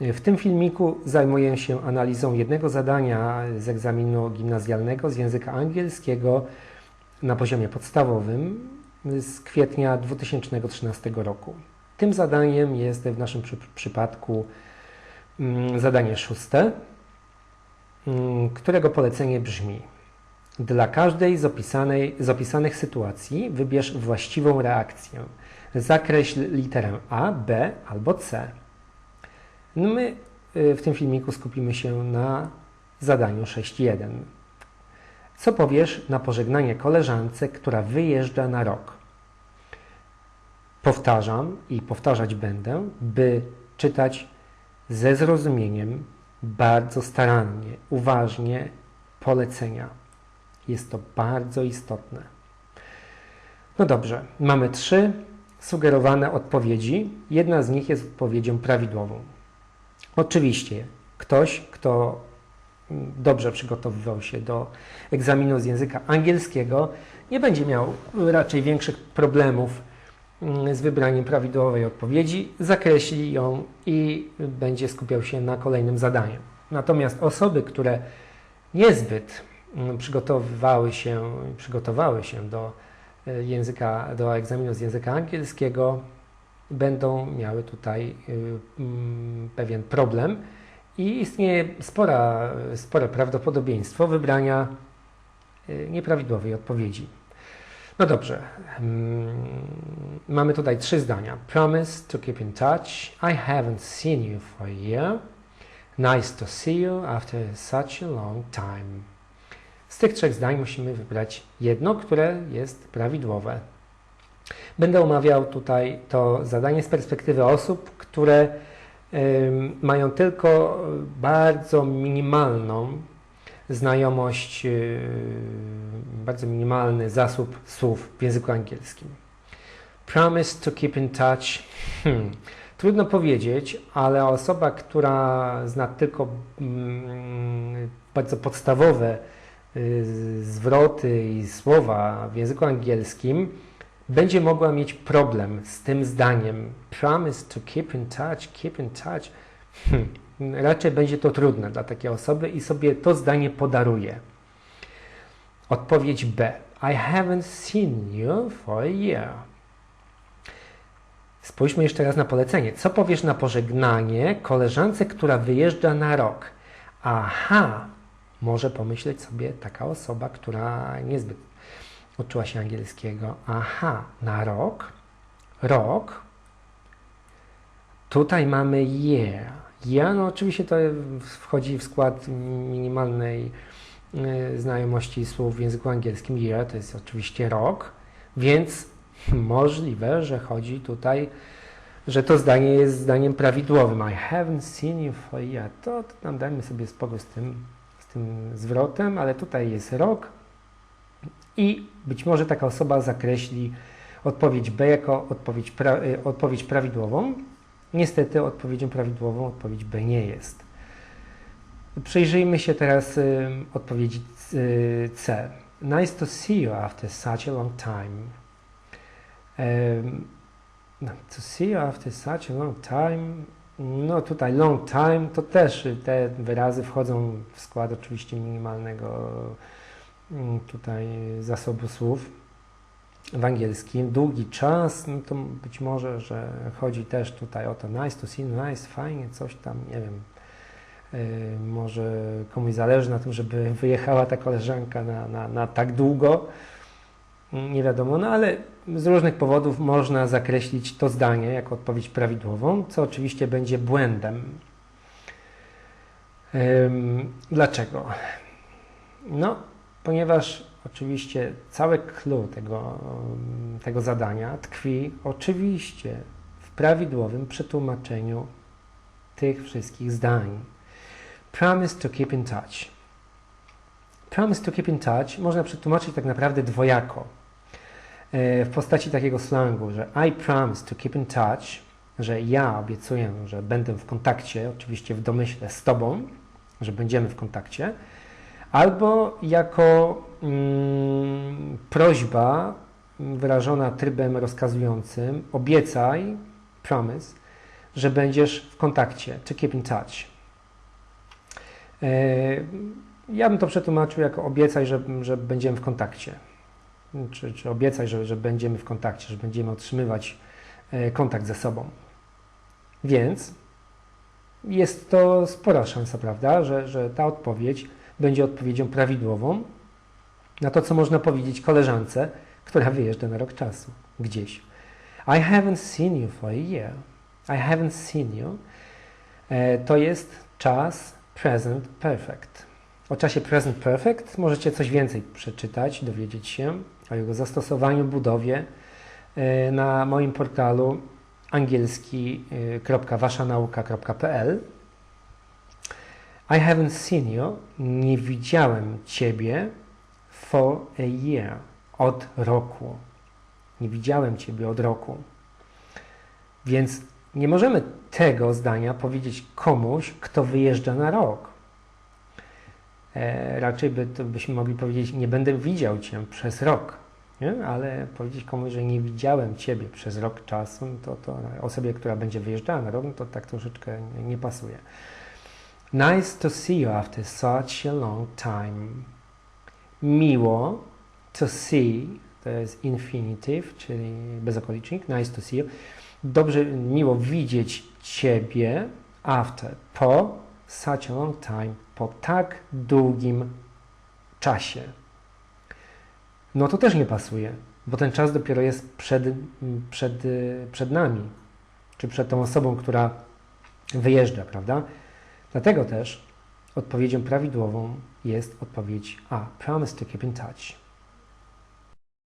W tym filmiku zajmuję się analizą jednego zadania z egzaminu gimnazjalnego z języka angielskiego na poziomie podstawowym z kwietnia 2013 roku. Tym zadaniem jest w naszym przy przypadku mm, zadanie szóste, mm, którego polecenie brzmi Dla każdej z, opisanej, z opisanych sytuacji wybierz właściwą reakcję. Zakreśl literę A, B albo C. No my y, w tym filmiku skupimy się na zadaniu 6.1. Co powiesz na pożegnanie koleżance, która wyjeżdża na rok? Powtarzam i powtarzać będę, by czytać ze zrozumieniem, bardzo starannie, uważnie polecenia. Jest to bardzo istotne. No dobrze, mamy trzy sugerowane odpowiedzi. Jedna z nich jest odpowiedzią prawidłową. Oczywiście ktoś, kto dobrze przygotowywał się do egzaminu z języka angielskiego, nie będzie miał raczej większych problemów mm, z wybraniem prawidłowej odpowiedzi, zakreśli ją i będzie skupiał się na kolejnym zadaniu. Natomiast osoby, które niezbyt mm, przygotowywały się, przygotowały się do e, języka, do egzaminu z języka angielskiego, będą miały tutaj y, mm, pewien problem i istnieje spora, spore prawdopodobieństwo wybrania y, nieprawidłowej odpowiedzi. No dobrze, mm, mamy tutaj trzy zdania. Promise to keep in touch. I haven't seen you for a year. Nice to see you after such a long time. Z tych trzech zdań musimy wybrać jedno, które jest prawidłowe. Będę omawiał tutaj to zadanie z perspektywy osób, które mają tylko bardzo minimalną znajomość, y, bardzo minimalny zasób słów w języku angielskim. Promise to keep in touch. Hmm. Trudno powiedzieć, ale osoba, która zna tylko mm, bardzo podstawowe y, zwroty i słowa w języku angielskim, będzie mogła mieć problem z tym zdaniem. Promise to keep in touch, keep in touch. Hmm. Raczej będzie to trudne dla takiej osoby i sobie to zdanie podaruje. Odpowiedź B. I haven't seen you for a year. Spójrzmy jeszcze raz na polecenie. Co powiesz na pożegnanie koleżance, która wyjeżdża na rok? Aha, może pomyśleć sobie taka osoba, która niezbyt uczyła się angielskiego. Aha, na rok, rok. Tutaj mamy year. Year, no oczywiście to wchodzi w skład minimalnej y, znajomości słów w języku angielskim. Year to jest oczywiście rok, więc możliwe, że chodzi tutaj, że to zdanie jest zdaniem prawidłowym. I haven't seen you for year. To, to tam dajmy sobie spokój z tym, z tym zwrotem, ale tutaj jest rok, i być może taka osoba zakreśli odpowiedź B jako odpowiedź, pra, y, odpowiedź prawidłową. Niestety odpowiedzią prawidłową odpowiedź B nie jest. Przejrzyjmy się teraz y, odpowiedzi y, C. Nice to see you after such a long time. Um, to see you after such a long time. No tutaj long time to też te wyrazy wchodzą w skład oczywiście minimalnego tutaj zasobu słów w angielskim. Długi czas, no to być może, że chodzi też tutaj o to nice to see, nice, fajnie, coś tam, nie wiem, yy, może komuś zależy na tym, żeby wyjechała ta koleżanka na, na, na tak długo, nie wiadomo, no ale z różnych powodów można zakreślić to zdanie jako odpowiedź prawidłową, co oczywiście będzie błędem. Dlaczego? No, ponieważ oczywiście cały clue tego, tego zadania tkwi oczywiście w prawidłowym przetłumaczeniu tych wszystkich zdań. Promise to keep in touch. Promise to keep in touch można przetłumaczyć tak naprawdę dwojako. E, w postaci takiego slangu, że I promise to keep in touch, że ja obiecuję, że będę w kontakcie, oczywiście w domyśle z Tobą, że będziemy w kontakcie, albo jako mm, prośba wyrażona trybem rozkazującym obiecaj, promise, że będziesz w kontakcie, to keep in touch. E, Ja bym to przetłumaczył jako obiecaj, że, że będziemy w kontakcie. Czy, czy obiecaj, że, że będziemy w kontakcie, że będziemy otrzymywać e, kontakt ze sobą. Więc jest to spora szansa, prawda, że, że ta odpowiedź będzie odpowiedzią prawidłową na to, co można powiedzieć koleżance, która wyjeżdża na rok czasu gdzieś. I haven't seen you for a year. I haven't seen you. E, To jest czas present perfect. O czasie present perfect możecie coś więcej przeczytać, dowiedzieć się o jego zastosowaniu, budowie e, na moim portalu angielski.waszanauka.pl I haven't seen you. Nie widziałem Ciebie for a year. Od roku. Nie widziałem Ciebie od roku. Więc nie możemy tego zdania powiedzieć komuś, kto wyjeżdża na rok. E, raczej by, to byśmy mogli powiedzieć, nie będę widział Cię przez rok. Nie? Ale powiedzieć komuś, że nie widziałem Ciebie przez rok czasu, to, to osobie, która będzie wyjeżdżała na rok, no to tak troszeczkę nie pasuje. Nice to see you after such a long time. Miło to see, to jest infinitive, czyli bezokolicznik, nice to see you. Dobrze, miło widzieć Ciebie after, po such a long time, po tak długim czasie. No to też nie pasuje, bo ten czas dopiero jest przed, przed, przed nami, czy przed tą osobą, która wyjeżdża, prawda? Dlatego też odpowiedzią prawidłową jest odpowiedź A. Promise to keep in touch.